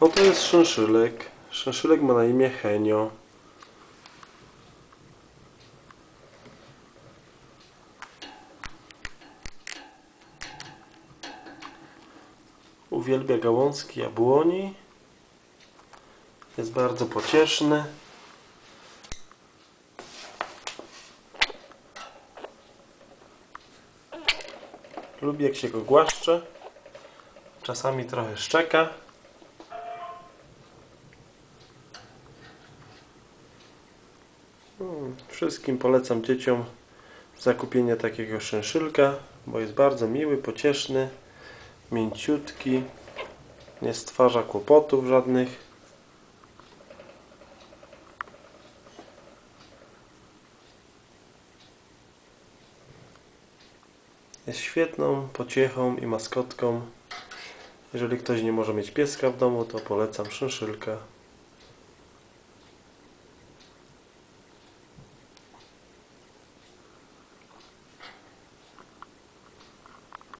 Oto jest szynszylek. Szynszylek ma na imię Henio. Uwielbia gałązki jabłoni. Jest bardzo pocieszny. Lubi jak się go głaszcze. Czasami trochę szczeka. Wszystkim polecam dzieciom zakupienie takiego szynszylka, bo jest bardzo miły, pocieszny, mięciutki, nie stwarza kłopotów żadnych. Jest świetną pociechą i maskotką. Jeżeli ktoś nie może mieć pieska w domu, to polecam szynszylka.